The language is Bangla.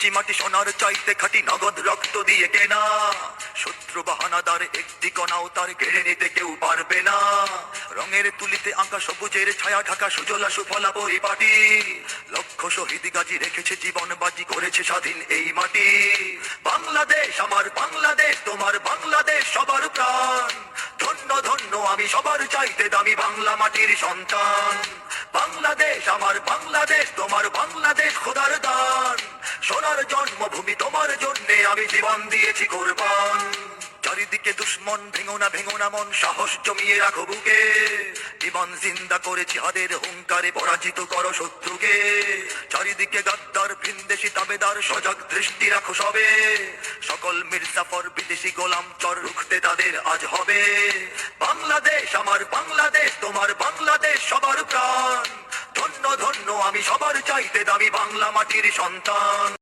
চিমাটি সোনার চাইতে খাটি নগদ রক্ত দিয়ে কেনা। শত্রু বাহানাদার একটি কণাও তার কেড়ে নিতে কেউ পারবে না। রঙের তুলিতে আঁকা সবুজের ছায়া ঢাকা সুজলা সুফলা পরিপাটি। লক্ষ শহীদ গাজী রেখেছে জীবন বাজি করেছে স্বাধীন এই মাটি। বাংলাদেশ আমার বাংলাদেশ, তোমার বাংলাদেশ সবার প্রাণ। ধন্য ধন্য, আমি সবার চাইতে দামি বাংলা মাটির সন্তান। বাংলাদেশ আমার বাংলাদেশ, তোমার বাংলাদেশ সোনার জন্মভূমি, তোমার জন্যে আমি জীবন দিয়েছি কোরবান। চারিদিকে দুশ্মন, ভেঙো না ভেঙো না মন, সাহস জমিয়ে রাখো বুকে। জীবন জিন্দা করে জিহাদের হুঙ্কারে পরাজিত করো শত্রুকে। চারিদিকে গাদ্দার ভিনদেশি তাবেদার, সজাগ দৃষ্টি রাখো সবে। সকল মির্জাফর বিদেশি গোলাম চর রুখতে তাদের আজ হবে। বাংলাদেশ আমার বাংলাদেশ, তোমার বাংলাদেশ সবার প্রাণ। ধন্য ধন্য, আমি সবার চাইতে দামি বাংলা মাটির সন্তান।